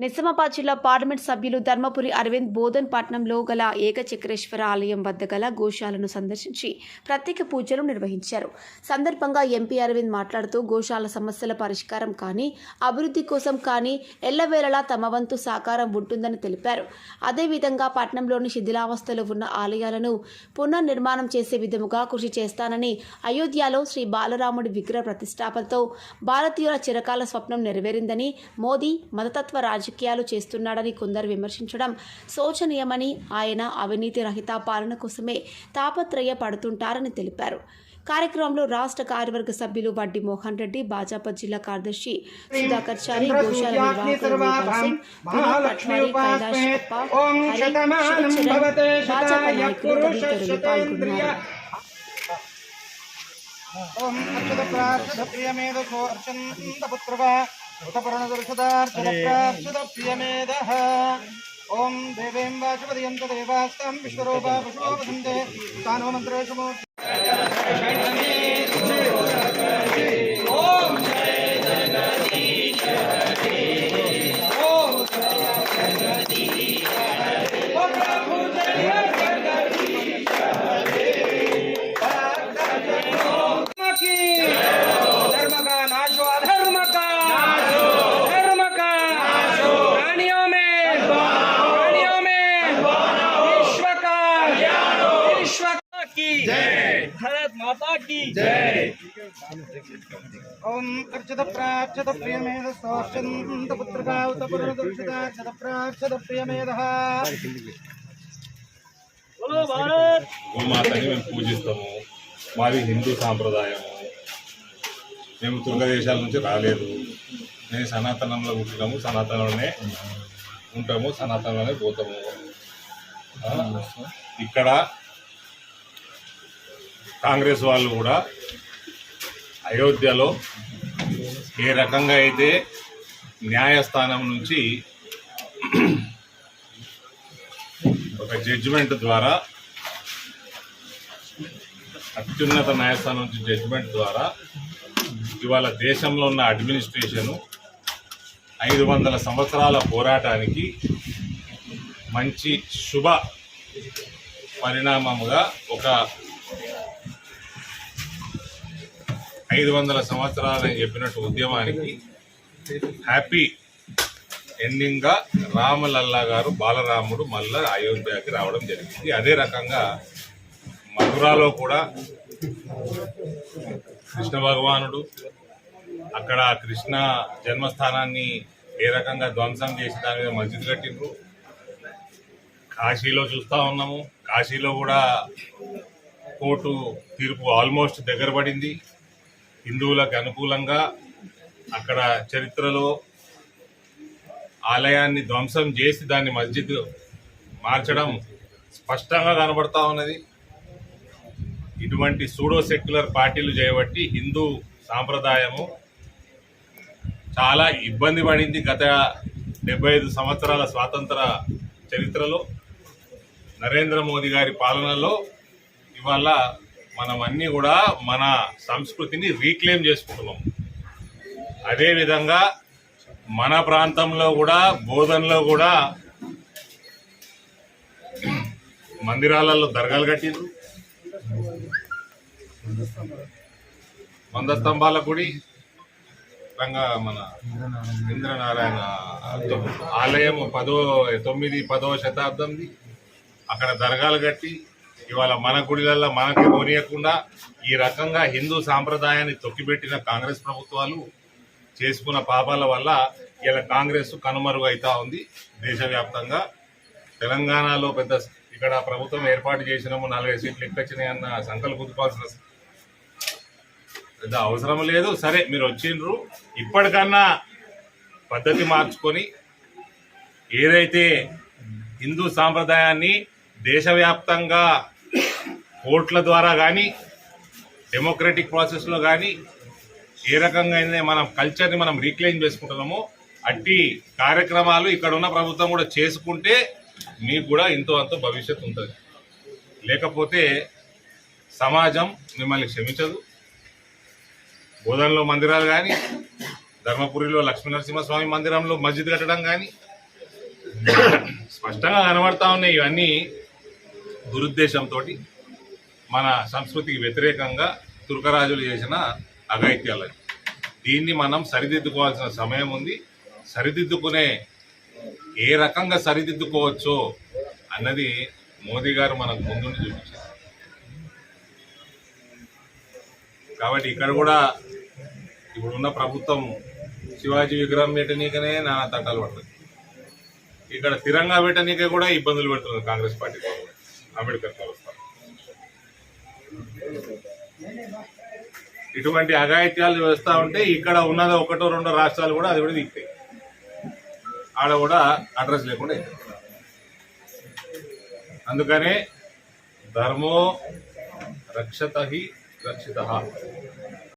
నిజామాబాద్ జిల్లా పార్లమెంట్ సభ్యులు ధర్మపురి అరవింద్ బోధన్ పట్నంలో గల ఏకచక్రేశ్వర ఆలయం వద్ద గల గోశాలను సందర్శించి ప్రత్యేక పూజలు నిర్వహించారు. సందర్భంగా ఎంపీ అరవింద్ మాట్లాడుతూ గోశాల సమస్యల పరిష్కారం కానీ అభివృద్ధి కోసం కానీ ఎల్లవేళలా తమ వంతు సహకారం ఉంటుందని తెలిపారు. అదేవిధంగా పట్నంలోని శిథిలావస్థలో ఉన్న ఆలయాలను పునర్నిర్మాణం చేసే విధముగా కృషి చేస్తానని అయోధ్యలో శ్రీ బాలరాముడి విగ్రహ ప్రతిష్టాపనతో భారతీయుల చిరకాల స్వప్నం నెరవేరిందని మోదీ మతతత్వ రాజకీయాలు చేస్తున్నాడని కొందరు విమర్శించడం శోచనీయమని ఆయన అవినీతి రహిత పాలన కోసమే తాపత్రయ పడుతుంటారని తెలిపారు. కార్యక్రమంలో రాష్ట్ర కార్యవర్గ సభ్యులు వడ్డి మోహన్ రెడ్డి భాజపా జిల్లా కార్యదర్శి సుధాకర్ చారి గోశాల ఓం అర్చంత పుత్రక ఋతపర్ణదర్శదార్చత ప్రాక్షత ప్రియమేధః ఓం దేవేం వాచపదయంత దేవాస్తం విశ్వరూపా माता की जय ओम अर्चित प्राक्षत प्रियमेध सोर्चंत पुत्रका उत पुरुषदर्शिताक्षत प्राक्षत प्रियमेधः बोलो भारत గోమాతని మేము పూజిస్తాము మాది హిందూ సాంప్రదాయము మేము తుర్గ దేశాల నుంచి రాలేదు మేము సనాతనంలో పుట్టినాము సనాతనంలోనే ఉంటాము సనాతనంలోనే పోతాము ఆ, ఇక్కడ కాంగ్రెస్ వాళ్ళు కూడా అయోధ్యలో ఏ రకంగా అయితే న్యాయస్థానం నుంచి ఒక జడ్జిమెంట్ ద్వారా అత్యున్నత న్యాయస్థానం నుంచి జడ్జిమెంట్ ద్వారా ఇవాళ దేశంలో ఉన్న అడ్మినిస్ట్రేషను ఐదు వందల సంవత్సరాల పోరాటానికి మంచి శుభ పరిణామముగా ఒక ఐదు వందల సంవత్సరాలని చెప్పినట్టు ఉద్యమానికి హ్యాపీ ఎండింగ్గా రామలల్లా గారు బాలరాముడు మళ్ళా అయోధ్యకి రావడం జరిగింది. అదే రకంగా మధురాలో కూడా కృష్ణ భగవానుడు అక్కడ కృష్ణ జన్మస్థానాన్ని ఏ రకంగా ధ్వంసం చేసి దాని మీద మస్జిద్ కట్టిండ్రు. కాశీలో చూస్తా ఉన్నాము. కాశీలో కూడా కోర్టు తీర్పు ఆల్మోస్ట్ దగ్గర పడింది. హిందువులకు అనుకూలంగా అక్కడ చరిత్రలో ఆలయాన్ని ధ్వంసం చేసి దాన్ని మస్జిద్ మార్చడం స్పష్టంగా కనబడతా ఉన్నది. ఇటువంటి సూడో సెక్యులర్ పార్టీలు చేయబట్టి హిందూ సాంప్రదాయము చాలా ఇబ్బంది పడింది గత డెబ్బై ఐదు సంవత్సరాల స్వాతంత్ర చరిత్రలో. నరేంద్ర మోదీ గారి పాలనలో ఇవాళ మనం అన్నీ కూడా మన సంస్కృతిని రీక్లెయిమ్ చేసుకుంటున్నాం. అదేవిధంగా మన ప్రాంతంలో కూడా బోధనలో కూడా మందిరాలలో దర్గాలు కట్టిండ్రు. వంద స్తంభాల గుడి రంగా మన ఇంద్రనారాయణ ఆలయం పదో తొమ్మిది పదో శతాబ్దంది. అక్కడ దర్గాలు కట్టి ఇవాళ మన గుడిలలో మనకి కొనియకుండా ఈ రకంగా హిందూ సాంప్రదాయాన్ని తొక్కిపెట్టిన కాంగ్రెస్ ప్రభుత్వాలు చేసుకున్న పాపాల వల్ల ఇలా కాంగ్రెస్ కనుమరుగు అవుతా ఉంది. దేశవ్యాప్తంగా తెలంగాణలో పెద్ద ఇక్కడ ప్రభుత్వం ఏర్పాటు చేసినాము నాలుగైదు సీట్లు ఎక్కొచ్చినాయి అన్న సంకల్ప కుదుపాల్సిన పెద్ద అవసరం లేదు. సరే మీరు వచ్చిండ్రు. ఇప్పటికన్నా పద్ధతి మార్చుకొని ఏదైతే హిందూ సాంప్రదాయాన్ని దేశవ్యాప్తంగా కోర్టుల ద్వారా కానీ డెమోక్రటిక్ ప్రాసెస్లో కానీ ఏ రకంగా అయితే మనం కల్చర్ని మనం రీక్లెయిమ్ చేసుకుంటున్నామో అట్టి కార్యక్రమాలు ఇక్కడ ఉన్న ప్రభుత్వం కూడా చేసుకుంటే మీకు కూడా ఇంతో అంత భవిష్యత్తు ఉంటుంది. లేకపోతే సమాజం మిమ్మల్ని క్షమించదు. బోధనలో మందిరాలు కానీ ధర్మపురిలో లక్ష్మీనరసింహస్వామి మందిరంలో మస్జిద్ కట్టడం కానీ స్పష్టంగా కనబడతా ఉన్నాయి ఇవన్నీ దురుద్దేశంతో మన సంస్కృతికి వ్యతిరేకంగా తుర్కరాజులు చేసిన అఘాయిత్యాలు దీన్ని మనం సరిదిద్దుకోవాల్సిన సమయం ఉంది. సరిదిద్దుకునే ఏ రకంగా సరిదిద్దుకోవచ్చో అన్నది మోదీ గారు మనకు ముందుండి చూపించారు. కాబట్టి ఇక్కడ కూడా ఇప్పుడున్న ప్రభుత్వం శివాజీ విగ్రహం పెట్టనీకనే నానా తంటాలు పడుతుంది. ఇక్కడ స్థిరంగా పెట్టనీకే కూడా ఇబ్బందులు పెడుతున్నారు కాంగ్రెస్ పార్టీ. అంబేద్కర్ కలుస్తారు ఇటువంటి అఘాయిత్యాలు వేస్తూ ఉంటే ఇక్కడ ఉన్నది ఒకటో రెండో రాష్ట్రాలు కూడా అది కూడా దిగుతాయి. ఆడ కూడా అడ్రస్ లేకుండా అందుకనే ధర్మో రక్షత రక్షిత.